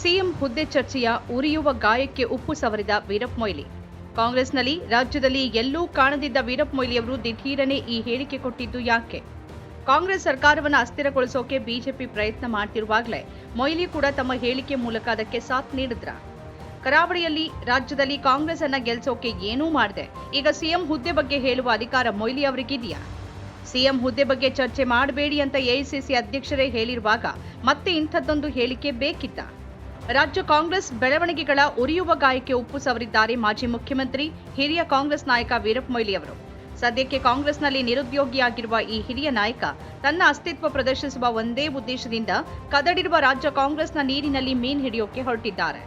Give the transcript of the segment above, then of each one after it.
CM ಹುದ್ದೆ ಚರ್ಚೆಯ ಉರಿಯುವ ಗಾಯಕ್ಕೆ ಉಪ್ಪು ಸವರಿದ ವೀರಪ್ಪ ಮೊಯ್ಲಿ. ಕಾಂಗ್ರೆಸ್ನಲ್ಲಿ ರಾಜ್ಯದಲ್ಲಿ ಎಲ್ಲೂ ಕಾಣದಿದ್ದ ವೀರಪ್ಪ ಮೊಯ್ಲಿಯವರು ದಿಢೀರನೆ ಈ ಹೇಳಿಕೆ ಕೊಟ್ಟಿದ್ದು ಯಾಕೆ? ಕಾಂಗ್ರೆಸ್ ಸರ್ಕಾರವನ್ನು ಅಸ್ಥಿರಗೊಳಿಸೋಕೆ ಬಿಜೆಪಿ ಪ್ರಯತ್ನ ಮಾಡ್ತಿರುವಾಗಲೇ ಮೊಯ್ಲಿ ಕೂಡ ತಮ್ಮ ಹೇಳಿಕೆ ಮೂಲಕ ಅದಕ್ಕೆ ಸಾಥ್ ನೀಡಿದ್ರ? ಕರಾವಳಿಯಲ್ಲಿ ರಾಜ್ಯದಲ್ಲಿ ಕಾಂಗ್ರೆಸ್ ಅನ್ನ ಗೆಲ್ಸೋಕೆ ಏನೂ ಮಾಡಿದೆ. ಈಗ ಸಿಎಂ ಹುದ್ದೆ ಬಗ್ಗೆ ಹೇಳುವ ಅಧಿಕಾರ ಮೊಯ್ಲಿ ಅವರಿಗಿದೆಯಾ? ಸಿಎಂ ಹುದ್ದೆ ಬಗ್ಗೆ ಚರ್ಚೆ ಮಾಡಬೇಡಿ ಅಂತ ಎಐಸಿಸಿ ಅಧ್ಯಕ್ಷರೇ ಹೇಳಿರುವಾಗ ಮತ್ತೆ ಇಂಥದ್ದೊಂದು ಹೇಳಿಕೆ ಬೇಕಿತ್ತ? ರಾಜ್ಯ ಕಾಂಗ್ರೆಸ್ ಬೆಳವಣಿಗೆಗಳ ಉರಿಯುವ ಗಾಯಕ್ಕೆ ಉಪ್ಪು ಸವರಿದ್ದಾರೆ ಮಾಜಿ ಮುಖ್ಯಮಂತ್ರಿ, ಹಿರಿಯ ಕಾಂಗ್ರೆಸ್ ನಾಯಕ ವೀರಪ್ಪ ಮೊಯ್ಲಿ ಅವರು. ಸದ್ಯಕ್ಕೆ ಕಾಂಗ್ರೆಸ್ನಲ್ಲಿ ನಿರುದ್ಯೋಗಿಯಾಗಿರುವ ಈ ಹಿರಿಯ ನಾಯಕ ತನ್ನ ಅಸ್ತಿತ್ವ ಪ್ರದರ್ಶಿಸುವ ಒಂದೇ ಉದ್ದೇಶದಿಂದ ಕದಡಿರುವ ರಾಜ್ಯ ಕಾಂಗ್ರೆಸ್ನ ನೀರಿನಲ್ಲಿ ಮೀನ್ ಹಿಡಿಯೋಕೆ ಹೊರಟಿದ್ದಾರೆ.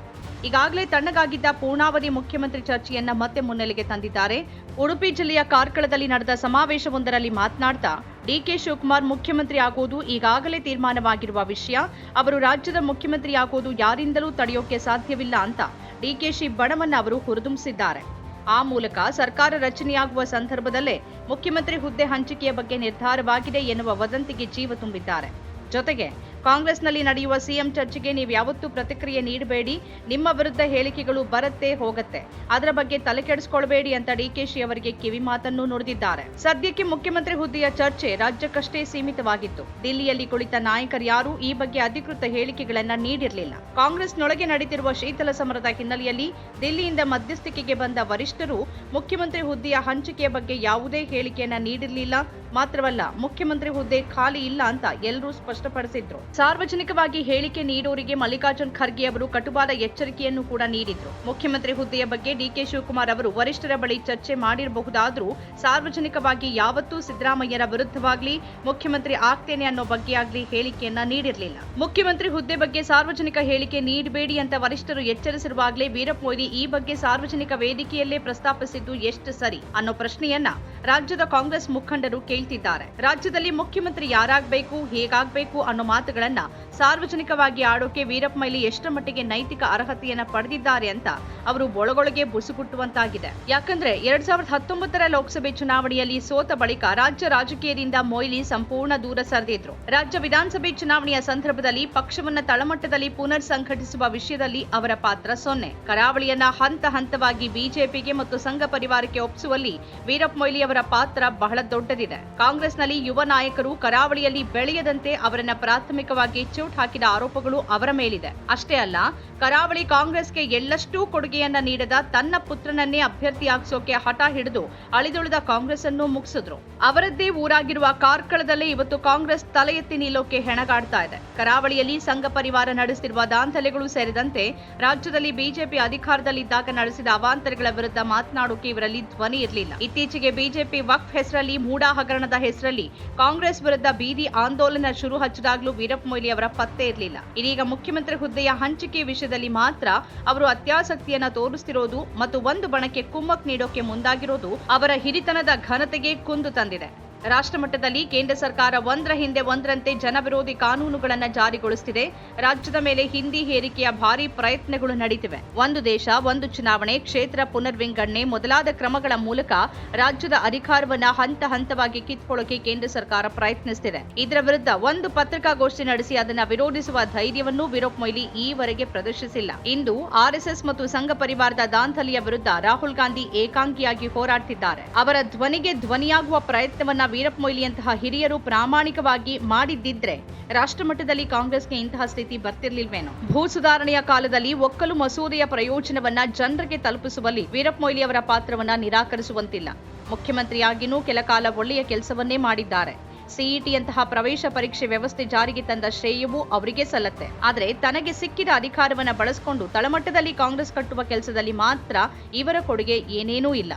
ಈಗಾಗಲೇ ತಣ್ಣಗಾಗಿದ್ದ ಪೂರ್ಣಾವಧಿ ಮುಖ್ಯಮಂತ್ರಿ ಚರ್ಚೆಯನ್ನ ಮತ್ತೆ ಮುನ್ನೆಲೆಗೆ ತಂದಿದ್ದಾರೆ. ಉಡುಪಿ ಜಿಲ್ಲೆಯ ಕಾರ್ಕಳದಲ್ಲಿ ನಡೆದ ಸಮಾವೇಶವೊಂದರಲ್ಲಿ ಮಾತನಾಡ್ತಾ ಡಿಕೆ ಶಿವಕುಮಾರ್ ಮುಖ್ಯಮಂತ್ರಿ ಆಗೋದು ಈಗಾಗಲೇ ತೀರ್ಮಾನವಾಗಿರುವ ವಿಷಯ. ಅವರು ರಾಜ್ಯದ ಮುಖ್ಯಮಂತ್ರಿ ಆಗೋದು ಯಾರಿಂದಲೂ ತಡೆಯೋಕೆ ಸಾಧ್ಯವಿಲ್ಲ ಅಂತ ಡಿಕೆಶಿ ಬಣವನ್ನ ಅವರು ಹುರಿದುಂಬಿಸಿದ್ದಾರೆ. ಆ ಮೂಲಕ ಸರ್ಕಾರ ರಚನೆಯಾಗುವ ಸಂದರ್ಭದಲ್ಲೇ ಮುಖ್ಯಮಂತ್ರಿ ಹುದ್ದೆ ಹಂಚಿಕೆಯ ಬಗ್ಗೆ ನಿರ್ಧಾರವಾಗಿದೆ ಎನ್ನುವ ವದಂತಿಗೆ ಜೀವ ತುಂಬಿದ್ದಾರೆ. ಜೊತೆಗೆ ಕಾಂಗ್ರೆಸ್ನಲ್ಲಿ ನಡೆಯುವ ಸಿಎಂ ಚರ್ಚೆಗೆ ನೀವು ಯಾವತ್ತೂ ಪ್ರತಿಕ್ರಿಯೆ ನೀಡಬೇಡಿ. ನಿಮ್ಮ ವಿರುದ್ಧ ಹೇಳಿಕೆಗಳು ಬರುತ್ತೆ ಹೋಗುತ್ತೆ. ಅದರ ಬಗ್ಗೆ ತಲೆ ಕೆಡಿಸ್ಕೊಳ್ಬೇಡಿ ಅಂತ ಡಿಕೆಶಿ ಅವರಿಗೆ ಕಿವಿ ಮಾತನ್ನು ನುಡಿದಿದ್ದಾರೆ. ಸದ್ಯಕ್ಕೆ ಮುಖ್ಯಮಂತ್ರಿ ಹುದ್ದೆಯ ಚರ್ಚೆ ರಾಜ್ಯಕ್ಕಷ್ಟೇ ಸೀಮಿತವಾಗಿತ್ತು. ದಿಲ್ಲಿಯಲ್ಲಿ ಕುಳಿತ ನಾಯಕರು ಯಾರೂ ಈ ಬಗ್ಗೆ ಅಧಿಕೃತ ಹೇಳಿಕೆಗಳನ್ನು ನೀಡಿರಲಿಲ್ಲ. ಕಾಂಗ್ರೆಸ್ನೊಳಗೆ ನಡೆದಿರುವ ಶೀತಲ ಸಮರದ ಹಿನ್ನೆಲೆಯಲ್ಲಿ ದಿಲ್ಲಿಯಿಂದ ಮಧ್ಯಸ್ಥಿಕೆಗೆ ಬಂದ ವರಿಷ್ಠರು ಮುಖ್ಯಮಂತ್ರಿ ಹುದ್ದೆಯ ಹಂಚಿಕೆಯ ಬಗ್ಗೆ ಯಾವುದೇ ಹೇಳಿಕೆಯನ್ನ ನೀಡಿರಲಿಲ್ಲ. ಮಾತ್ರವಲ್ಲ ಮುಖ್ಯಮಂತ್ರಿ ಹುದ್ದೆ ಖಾಲಿ ಇಲ್ಲ ಅಂತ ಎಲ್ಲರೂ ಸ್ಪಷ್ಟಪಡಿಸಿದ್ರು. ಸಾರ್ವಜನಿಕವಾಗಿ ಹೇಳಿಕೆ ನೀಡೋರಿಗೆ ಮಲ್ಲಿಕಾರ್ಜುನ್ ಖರ್ಗೆ ಅವರು ಕಟುವಾದ ಎಚ್ಚರಿಕೆಯನ್ನು ಕೂಡ ನೀಡಿದ್ರು. ಮುಖ್ಯಮಂತ್ರಿ ಹುದ್ದೆಯ ಬಗ್ಗೆ ಡಿಕೆ ಶಿವಕುಮಾರ್ ಅವರು ವರಿಷ್ಠರ ಬಳಿ ಚರ್ಚೆ ಮಾಡಿರಬಹುದಾದ್ರೂ ಸಾರ್ವಜನಿಕವಾಗಿ ಯಾವತ್ತೂ ಸಿದ್ದರಾಮಯ್ಯರ ವಿರುದ್ಧವಾಗ್ಲಿ, ಮುಖ್ಯಮಂತ್ರಿ ಆಗ್ತೇನೆ ಅನ್ನೋ ಬಗ್ಗೆ ಆಗ್ಲಿ ಹೇಳಿಕೆಯನ್ನ ನೀಡಿರಲಿಲ್ಲ. ಮುಖ್ಯಮಂತ್ರಿ ಹುದ್ದೆ ಬಗ್ಗೆ ಸಾರ್ವಜನಿಕ ಹೇಳಿಕೆ ನೀಡಬೇಡಿ ಅಂತ ವರಿಷ್ಠರು ಎಚ್ಚರಿಸಿರುವಾಗಲೇ ವೀರಪ್ಪ ಮೊಯ್ಲಿ ಈ ಬಗ್ಗೆ ಸಾರ್ವಜನಿಕ ವೇದಿಕೆಯಲ್ಲೇ ಪ್ರಸ್ತಾಪಿಸಿದ್ದು ಎಷ್ಟು ಸರಿ ಅನ್ನೋ ಪ್ರಶ್ನೆಯನ್ನ ರಾಜ್ಯದ ಕಾಂಗ್ರೆಸ್ ಮುಖಂಡರು ಕೇಳ್ತಿದ್ದಾರೆ. ರಾಜ್ಯದಲ್ಲಿ ಮುಖ್ಯಮಂತ್ರಿ ಯಾರಾಗಬೇಕು, ಹೇಗಾಗಬೇಕು ಅನ್ನೋ ಮಾತುಗಳನ್ನ ಸಾರ್ವಜನಿಕವಾಗಿ ಆಡೋಕೆ ವೀರಪ್ಪ ಮೈಲಿ ಎಷ್ಟರ ಮಟ್ಟಿಗೆ ನೈತಿಕ ಅರ್ಹತೆಯನ್ನ ಪಡೆದಿದ್ದಾರೆ ಅಂತ ಅವರು ಒಳಗೊಳಗೆ ಬುಸುಗುಟ್ಟುವಂತಾಗಿದೆ. ಯಾಕಂದ್ರೆ ಎರಡ್ ಸಾವಿರದ ಹತ್ತೊಂಬತ್ತರ ಲೋಕಸಭೆ ಚುನಾವಣೆಯಲ್ಲಿ ಸೋತ ಬಳಿಕ ರಾಜ್ಯ ರಾಜಕೀಯದಿಂದ ಮೊಯ್ಲಿ ಸಂಪೂರ್ಣ ದೂರ ಸರಿದಿದ್ರು. ರಾಜ್ಯ ವಿಧಾನಸಭೆ ಚುನಾವಣೆಯ ಸಂದರ್ಭದಲ್ಲಿ ಪಕ್ಷವನ್ನ ತಳಮಟ್ಟದಲ್ಲಿ ಪುನರ್ ಸಂಘಟಿಸುವ ವಿಷಯದಲ್ಲಿ ಅವರ ಪಾತ್ರ ಸೊನ್ನೆ. ಕರಾವಳಿಯನ್ನ ಹಂತ ಹಂತವಾಗಿ ಬಿಜೆಪಿಗೆ ಮತ್ತು ಸಂಘ ಪರಿವಾರಕ್ಕೆ ಒಪ್ಪಿಸುವಲ್ಲಿ ವೀರಪ್ಪ ಮೊಯ್ಲಿ ಅವರ ಪಾತ್ರ ಬಹಳ ದೊಡ್ಡದಿದೆ. ಕಾಂಗ್ರೆಸ್ನಲ್ಲಿ ಯುವ ನಾಯಕರು ಕರಾವಳಿಯಲ್ಲಿ ಬೆಳೆಯದಂತೆ ಅವರನ್ನ ಪ್ರಾಥಮಿಕವಾಗಿ ಚೂಟ್ ಹಾಕಿದ ಆರೋಪಗಳು ಅವರ ಮೇಲಿದೆ. ಅಷ್ಟೇ ಅಲ್ಲ, ಕರಾವಳಿ ಕಾಂಗ್ರೆಸ್ಗೆ ಎಳ್ಳಷ್ಟೂ ಕೊಡುಗೆಯನ್ನ ನೀಡದ ತನ್ನ ಪುತ್ರನನ್ನೇ ಅಭ್ಯರ್ಥಿಯಾಗಿಸೋಕೆ ಹಠ ಹಿಡಿದು ಅಳಿದುಳಿದ ಕಾಂಗ್ರೆಸ್ ಅನ್ನು ಮುಗಿಸಿದ್ರು. ಅವರದ್ದೇ ಊರಾಗಿರುವ ಕಾರ್ಕಳದಲ್ಲೇ ಇವತ್ತು ಕಾಂಗ್ರೆಸ್ ತಲೆ ಎತ್ತಿ ನಿಲ್ಲೋಕೆ ಹೆಣಗಾಡ್ತಾ ಇದೆ. ಕರಾವಳಿಯಲ್ಲಿ ಸಂಘ ಪರಿವಾರ ನಡೆಸಿರುವ ದಾಂಧಲೆಗಳು ಸೇರಿದಂತೆ ರಾಜ್ಯದಲ್ಲಿ ಬಿಜೆಪಿ ಅಧಿಕಾರದಲ್ಲಿದ್ದಾಗ ನಡೆಸಿದ ಅವಾಂತರಗಳ ವಿರುದ್ಧ ಮಾತನಾಡೋಕೆ ಇವರಲ್ಲಿ ಧ್ವನಿ ಇರಲಿಲ್ಲ. ಇತ್ತೀಚೆಗೆ ಬಿಜೆಪಿ ವಕ್ಫ್ ಹೆಸರಲ್ಲಿ, ಮೂಡಾ ಹಗರಣದ ಹೆಸರಲ್ಲಿ ಕಾಂಗ್ರೆಸ್ ವಿರುದ್ಧ ಬೀದಿ ಆಂದೋಲನ ಶುರು ಹಚ್ಚಿದಾಗಲೂ ವೀರಪ್ಪ ಮೊಯ್ಲಿ ಅವರ ಪತ್ತೆ ಇರಲಿಲ್ಲ. ಇದೀಗ ಮುಖ್ಯಮಂತ್ರಿ ಹುದ್ದೆಯ ಹಂಚಿಕೆ ವಿಷಯದಲ್ಲಿ ಮಾತ್ರ ಅವರು ಅತ್ಯಾಸಕ್ತಿಯನ್ನ ತೋರಿಸ್ತಿರೋದು ಮತ್ತು ಒಂದು ಬಣಕ್ಕೆ ಕುಮ್ಮಕ್ ನೀಡೋಕೆ ಮುಂದಾಗಿರೋದು ಅವರ ಹಿರಿತನದ ಘನತೆಗೆ ಕುಂದು ತಂದಿದೆ. ರಾಷ್ಟ್ರಮಟ್ಟದಲ್ಲಿ ಕೇಂದ್ರ ಸರ್ಕಾರ ಒಂದರ ಹಿಂದೆ ಒಂದರಂತೆ ಜನವಿರೋಧಿ ಕಾನೂನುಗಳನ್ನು ಜಾರಿಗೊಳಿಸುತ್ತಿದೆ ರಾಜ್ಯದ ಮೇಲೆ ಹಿಂದಿ ಹೇರಿಕೆಯ ಭಾರಿ ಪ್ರಯತ್ನಗಳು ನಡೀತಿವೆ. ಒಂದು ದೇಶ, ಒಂದು ಚುನಾವಣೆ, ಕ್ಷೇತ್ರ ಪುನರ್ವಿಂಗಡಣೆ ಮೊದಲಾದ ಕ್ರಮಗಳ ಮೂಲಕ ರಾಜ್ಯದ ಅಧಿಕಾರವನ್ನ ಹಂತ ಹಂತವಾಗಿ ಕಿತ್ಕೊಳ್ಳೋಕೆ ಕೇಂದ್ರ ಸರ್ಕಾರ ಪ್ರಯತ್ನಿಸುತ್ತಿದೆ ಇದರ ವಿರುದ್ಧ ಒಂದು ಪತ್ರಿಕಾಗೋಷ್ಠಿ ನಡೆಸಿ ಅದನ್ನ ವಿರೋಧಿಸುವ ಧೈರ್ಯವನ್ನು ವಿರೋಪ್ ಮೊಯ್ಲಿ ಈವರೆಗೆ ಪ್ರದರ್ಶಿಸಿಲ್ಲ. ಇಂದು ಆರ್ಎಸ್ಎಸ್ ಮತ್ತು ಸಂಘ ಪರಿವಾರದ ದಾಂಧಲೆಯ ವಿರುದ್ಧ ರಾಹುಲ್ ಗಾಂಧಿ ಏಕಾಂಗಿಯಾಗಿ ಹೋರಾಡ್ತಿದ್ದಾರೆ. ಅವರ ಧ್ವನಿಗೆ ಧ್ವನಿಯಾಗುವ ಪ್ರಯತ್ನವನ್ನ ವೀರಪ್ಪ ಮೊಯ್ಲಿಯಂತಹ ಹಿರಿಯರು ಪ್ರಾಮಾಣಿಕವಾಗಿ ಮಾಡಿದ್ದಿದ್ರೆ ರಾಷ್ಟ್ರಮಟ್ಟದಲ್ಲಿ ಕಾಂಗ್ರೆಸ್ಗೆ ಇಂತಹ ಸ್ಥಿತಿ ಬರ್ತಿರ್ಲಿಲ್ವೇನೋ? ಭೂ ಸುಧಾರಣೆಯ ಕಾಲದಲ್ಲಿ ಒಕ್ಕಲು ಮಸೂದೆಯ ಪ್ರಯೋಜನವನ್ನ ಜನರಿಗೆ ತಲುಪಿಸುವಲ್ಲಿ ವೀರಪ್ಪ ಮೊಯ್ಲಿ ಅವರ ಪಾತ್ರವನ್ನ ನಿರಾಕರಿಸುವಂತಿಲ್ಲ. ಮುಖ್ಯಮಂತ್ರಿಯಾಗಿನೂ ಕೆಲಕಾಲ ಒಳ್ಳೆಯ ಕೆಲಸವನ್ನೇ ಮಾಡಿದ್ದಾರೆ. ಸಿಇಟಿಯಂತಹ ಪ್ರವೇಶ ಪರೀಕ್ಷೆ ವ್ಯವಸ್ಥೆ ಜಾರಿಗೆ ತಂದ ಶ್ರೇಯವು ಅವರಿಗೆ ಸಲ್ಲತ್ತೆ. ಆದರೆ ತನಗೆ ಸಿಕ್ಕಿದ ಅಧಿಕಾರವನ್ನ ಬಳಸಿಕೊಂಡು ತಳಮಟ್ಟದಲ್ಲಿ ಕಾಂಗ್ರೆಸ್ ಕಟ್ಟುವ ಕೆಲಸದಲ್ಲಿ ಮಾತ್ರ ಇವರ ಕೊಡುಗೆ ಏನೇನೂ ಇಲ್ಲ.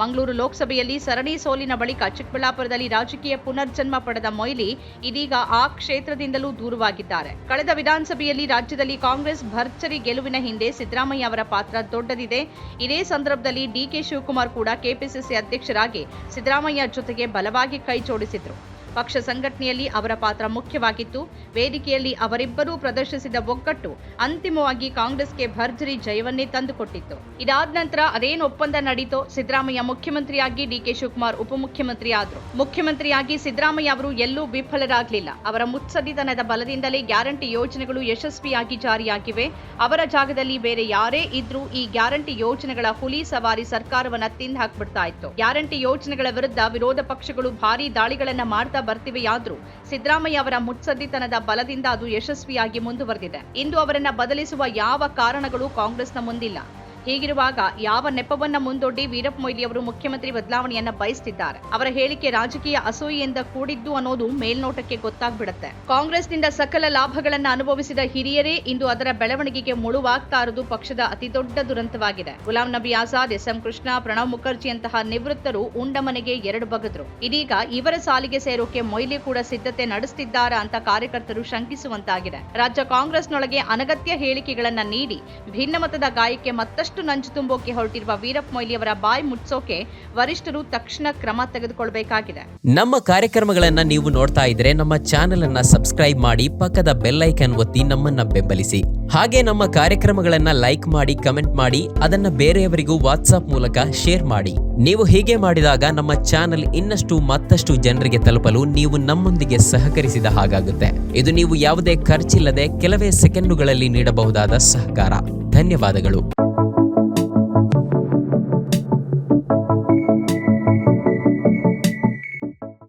ಮಂಗಳೂರು ಲೋಕಸಭೆಯಲ್ಲಿ ಸರಣಿ ಸೋಲಿನ ಬಳಿಕ ಚಿಕ್ಕಬಳ್ಳಾಪುರದಲ್ಲಿ ರಾಜಕೀಯ ಪುನರ್ಜನ್ಮ ಪಡೆದ ಮೊಯ್ಲಿ ಇದೀಗ ಆ ಕ್ಷೇತ್ರದಿಂದಲೂ ದೂರವಾಗಿದ್ದಾರೆ. ಕಳೆದ ವಿಧಾನಸಭೆಯಲ್ಲಿ ರಾಜ್ಯದಲ್ಲಿ ಕಾಂಗ್ರೆಸ್ ಭರ್ಜರಿ ಗೆಲುವಿನ ಹಿಂದೆ ಸಿದ್ದರಾಮಯ್ಯ ಅವರ ಪಾತ್ರ ದೊಡ್ಡದಿದೆ. ಇದೇ ಸಂದರ್ಭದಲ್ಲಿ ಡಿಕೆ ಶಿವಕುಮಾರ್ ಕೂಡ ಕೆಪಿಸಿಸಿ ಅಧ್ಯಕ್ಷರಾಗಿ ಸಿದ್ದರಾಮಯ್ಯ ಜೊತೆಗೆ ಬಲವಾಗಿ ಕೈ ಜೋಡಿಸಿದ್ರು. ಪಕ್ಷ ಸಂಘಟನೆಯಲ್ಲಿ ಅವರ ಪಾತ್ರ ಮುಖ್ಯವಾಗಿತ್ತು. ವೇದಿಕೆಯಲ್ಲಿ ಅವರಿಬ್ಬರೂ ಪ್ರದರ್ಶಿಸಿದ ಒಗ್ಗಟ್ಟು ಅಂತಿಮವಾಗಿ ಕಾಂಗ್ರೆಸ್ಗೆ ಭರ್ಜರಿ ಜಯವನ್ನೇ ತಂದುಕೊಟ್ಟಿತ್ತು. ಇದಾದ ನಂತರ ಅದೇನು ಒಪ್ಪಂದ ನಡೀತೋ ಸಿದ್ದರಾಮಯ್ಯ ಮುಖ್ಯಮಂತ್ರಿಯಾಗಿ ಡಿಕೆ ಶಿವಕುಮಾರ್ ಉಪಮುಖ್ಯಮಂತ್ರಿ ಆದ್ರು ಮುಖ್ಯಮಂತ್ರಿಯಾಗಿ ಸಿದ್ದರಾಮಯ್ಯ ಅವರು ಎಲ್ಲೂ ವಿಫಲರಾಗಲಿಲ್ಲ. ಅವರ ಮುತ್ಸದಿತನದ ಬಲದಿಂದಲೇ ಗ್ಯಾರಂಟಿ ಯೋಜನೆಗಳು ಯಶಸ್ವಿಯಾಗಿ ಜಾರಿಯಾಗಿವೆ. ಅವರ ಜಾಗದಲ್ಲಿ ಬೇರೆ ಯಾರೇ ಇದ್ರೂ ಈ ಗ್ಯಾರಂಟಿ ಯೋಜನೆಗಳ ಹುಲಿ ಸವಾರಿ ಸರ್ಕಾರವನ್ನ ತಿಂದು ಹಾಕ್ಬಿಡ್ತಾ ಇತ್ತು. ಗ್ಯಾರಂಟಿ ಯೋಜನೆಗಳ ವಿರುದ್ಧ ವಿರೋಧ ಪಕ್ಷಗಳು ಭಾರಿ ದಾಳಿಗಳನ್ನ ಮಾಡ್ತಾ ಬರ್ತಿವೆಯಾದ್ರೂ ಸಿದ್ದರಾಮಯ್ಯ ಅವರ ಮುತ್ಸದ್ದಿತನದ ಬಲದಿಂದ ಅದು ಯಶಸ್ವಿಯಾಗಿ ಮುಂದುವರೆದಿದೆ. ಇಂದು ಅವರನ್ನ ಬದಲಿಸುವ ಯಾವ ಕಾರಣಗಳು ಕಾಂಗ್ರೆಸ್ನ ಮುಂದಿಲ್ಲ. ಹೀಗಿರುವಾಗ ಯಾವ ನೆಪವನ್ನ ಮುಂದೊಡ್ಡಿ ವೀರಪ್ಪ ಮೊಯ್ಲಿ ಅವರು ಮುಖ್ಯಮಂತ್ರಿ ಬದಲಾವಣೆಯನ್ನ ಬಯಸ್ತಿದ್ದಾರೆ? ಅವರ ಹೇಳಿಕೆ ರಾಜಕೀಯ ಅಸೂಯೆಯಿಂದ ಕೂಡಿದ್ದು ಅನ್ನೋದು ಮೇಲ್ನೋಟಕ್ಕೆ ಗೊತ್ತಾಗ್ಬಿಡುತ್ತೆ. ಕಾಂಗ್ರೆಸ್ನಿಂದ ಸಕಲ ಲಾಭಗಳನ್ನ ಅನುಭವಿಸಿದ ಹಿರಿಯರೇ ಇಂದು ಅದರ ಬೆಳವಣಿಗೆಗೆ ಮುಳುವಾಗ್ತಾ ಇರುವುದು ಪಕ್ಷದ ಅತಿದೊಡ್ಡ ದುರಂತವಾಗಿದೆ. ಗುಲಾಂ ನಬಿ ಆಜಾದ್, ಎಸ್ ಎಂ ಕೃಷ್ಣ, ಪ್ರಣವ್ ಮುಖರ್ಜಿಯಂತಹ ನಿವೃತ್ತರು ಉಂಡ ಮನೆಗೆ ಎರಡು ಬಗದ್ರು. ಇದೀಗ ಇವರ ಸಾಲಿಗೆ ಸೇರೋಕೆ ಮೊಯ್ಲಿ ಕೂಡ ಸಿದ್ಧತೆ ನಡೆಸುತ್ತಿದ್ದಾರಾ ಅಂತ ಕಾರ್ಯಕರ್ತರು ಶಂಕಿಸುವಂತಾಗಿದೆ. ರಾಜ್ಯ ಕಾಂಗ್ರೆಸ್ನೊಳಗೆ ಅನಗತ್ಯ ಹೇಳಿಕೆಗಳನ್ನ ನೀಡಿ, ಭಿನ್ನಮತದ ಗಾಯಕ್ಕೆ ಮತ್ತಷ್ಟು ನಂಜು ತುಂಬೋಕೆ ಹೊರಟಿರುವ ವೀರಪ್ಪ ಮೊಯ್ಲಿ ಅವರ ಬಾಯಿ ಮುಟ್ಸೋಕೆ ವರಿಷ್ಠರು ತಕ್ಷಣ ಕ್ರಮ ತೆಗೆದುಕೊಳ್ಬೇಕಾಗಿದೆ. ನಮ್ಮ ಕಾರ್ಯಕ್ರಮಗಳನ್ನ ನೀವು ನೋಡ್ತಾ ಇದ್ರೆ ನಮ್ಮ ಚಾನೆಲ್ ಅನ್ನ ಸಬ್ಸ್ಕ್ರೈಬ್ ಮಾಡಿ ಪಕ್ಕದ ಬೆಲ್ ಐಕನ್ ಒತ್ತಿ ನಮ್ಮನ್ನ ಬೆಂಬಲಿಸಿ. ಹಾಗೆ ನಮ್ಮ ಕಾರ್ಯಕ್ರಮಗಳನ್ನ ಲೈಕ್ ಮಾಡಿ, ಕಮೆಂಟ್ ಮಾಡಿ, ಅದನ್ನ ಬೇರೆಯವರಿಗೂ ವಾಟ್ಸ್ಆಪ್ ಮೂಲಕ ಶೇರ್ ಮಾಡಿ. ನೀವು ಹೀಗೆ ಮಾಡಿದಾಗ ನಮ್ಮ ಚಾನೆಲ್ ಇನ್ನಷ್ಟು ಮತ್ತಷ್ಟು ಜನರಿಗೆ ತಲುಪಲು ನೀವು ನಮ್ಮೊಂದಿಗೆ ಸಹಕರಿಸಿದ ಹಾಗಾಗುತ್ತೆ. ಇದು ನೀವು ಯಾವುದೇ ಖರ್ಚಿಲ್ಲದೆ ಕೆಲವೇ ಸೆಕೆಂಡುಗಳಲ್ಲಿ ನೀಡಬಹುದಾದ ಸಹಕಾರ. ಧನ್ಯವಾದಗಳು.